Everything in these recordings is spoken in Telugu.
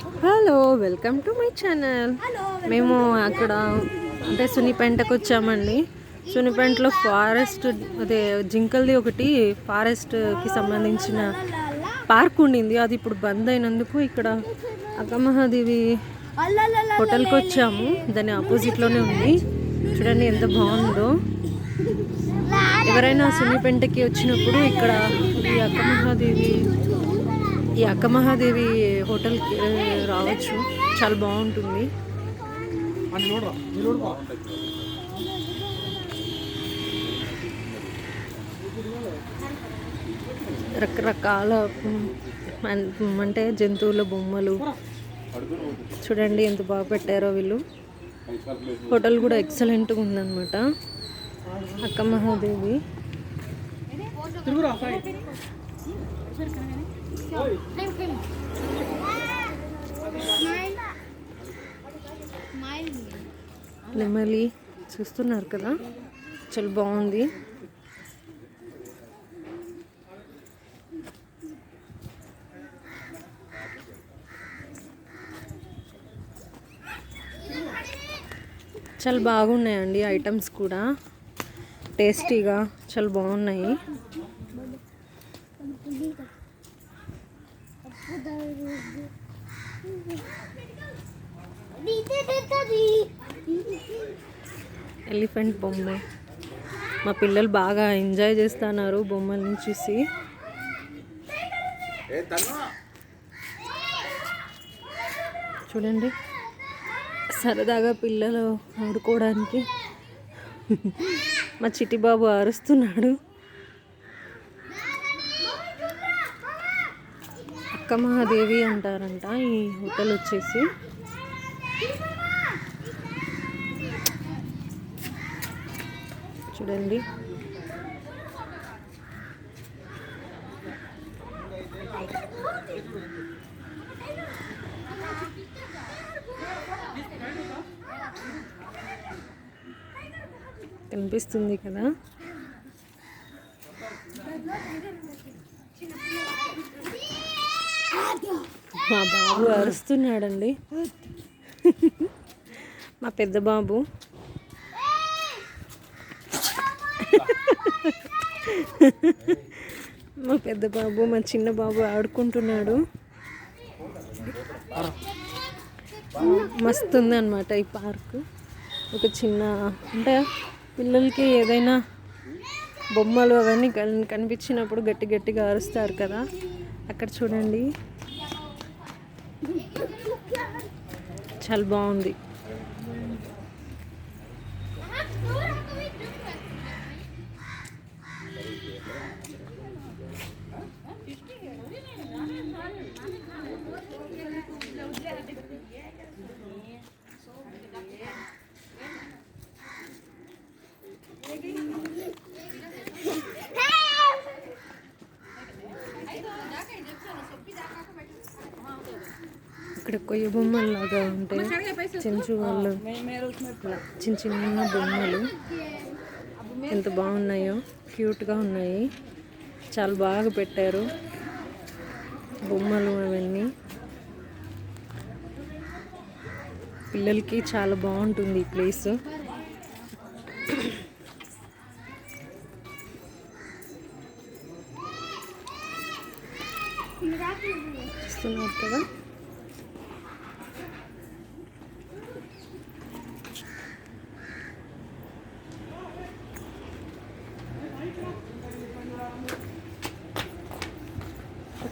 Hello welcome to my channel మేము అక్కడ అంటే సునిపెంటకు వచ్చామండి. సునిపెంటలో ఫారెస్ట్ అదే జింకల్ది ఒకటి ఫారెస్ట్కి సంబంధించిన పార్క్ ఉండింది. అది ఇప్పుడు బంద్ అయినందుకు ఇక్కడ అక్కమహాదేవి హోటల్కి వచ్చాము. దాని ఆపోజిట్లోనే ఉంది. చూడండి ఎంత బాగుందో. ఎవరైనా సునిపెంటకి వచ్చినప్పుడు ఇక్కడ ఈ అక్కమహాదేవి ఈ అక్క ఆ, రావచ్చు. చాలా బాగుంటుంది. రకరకాల అంటే జంతువుల బొమ్మలు. చూడండి ఎంత బాగా పెట్టారో వీళ్ళు. హోటల్ కూడా ఎక్సలెంట్గా ఉందన్నమాట. అక్క మహాదేవి. నెమలి చూస్తున్నారు కదా? చాలా బాగుంది. చాలా బాగున్నాయండి ఐటమ్స్ కూడా. టేస్టీగా చాలా బాగున్నాయి. ఎలిఫెంట్ బొమ్మ. మా పిల్లలు బాగా ఎంజాయ్ చేస్తున్నారు బొమ్మల్ని చూసి. చూడండి. సరదాగా పిల్లలు ఆడుకోవడానికి. మా చిట్టి బాబు అరుస్తున్నాడు. అక్క మహాదేవి అంటారంట. ఈ హోటల్ వచ్చేసి. చూడండి. కనిపిస్తుంది కదా. మా బాబు అరుస్తున్నాడండి. మా పెద్ద బాబు. మా పెద్ద బాబు మా చిన్న బాబు ఆడుకుంటున్నాడు. మస్తు ఉంది అనమాట ఈ పార్క్. ఒక చిన్న అంటే పిల్లలకి ఏదైనా బొమ్మలు అవన్నీ కనిపించినప్పుడు గట్టి గట్టిగా అరుస్తారు కదా. అక్కడ చూడండి. చాలా బాగుంది. ఇక్కడ కొయ్య బొమ్మలు లాగా ఉంటాయి చెంచు వాళ్ళు చిన్న చిన్న బొమ్మలు ఎంత బాగున్నాయో క్యూట్గా ఉన్నాయి. చాలా బాగా పెట్టారు బొమ్మలు అవన్నీ. పిల్లలకి చాలా బాగుంటుంది ఈ ప్లేస్. చూస్తున్నారు కదా?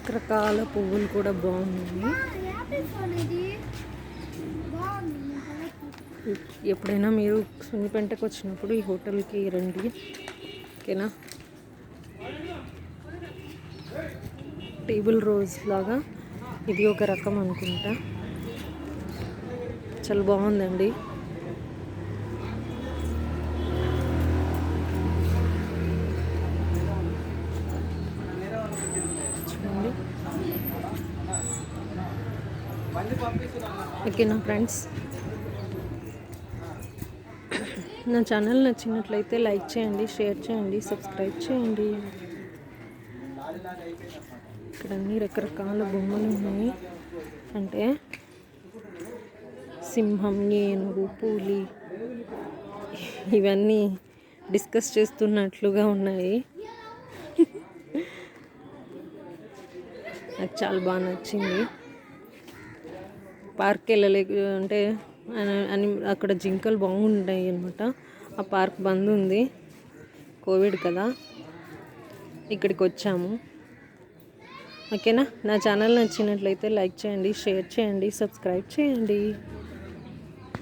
రకరకాల పువ్వులు కూడా బాగున్నాయి. ఎప్పుడైనా మీరు సున్నిపెంటకు వచ్చినప్పుడు ఈ హోటల్కి రండి. ఓకేనా? టేబుల్ రోజ్ లాగా ఇది ఒక రకం అనుకుంటా. చాలా బాగుందండి. ఓకేనా ఫ్రెండ్స్. నా ఛానల్ నచ్చినట్లయితే లైక్ చేయండి షేర్ చేయండి సబ్స్క్రైబ్ చేయండి. ఇక్కడ అన్ని రకరకాల బొమ్మలు ఉన్నాయి. అంటే సింహం ఏనుగు పూలి ఇవన్నీ డిస్కస్ చేస్తున్నట్లుగా ఉన్నాయి. నాకు చాలా బాగా నచ్చింది. పార్క్ వెళ్ళలే అంటే అని- అని అక్కడ జింకలు బాగుంటాయి అనమాట ఆ పార్క్ బంద్ ఉంది. కోవిడ్ కదా. ఇక్కడికి వచ్చాము. ఓకేనా? నా ఛానల్ నచ్చినట్లయితే లైక్ చేయండి షేర్ చేయండి సబ్స్క్రైబ్ చేయండి.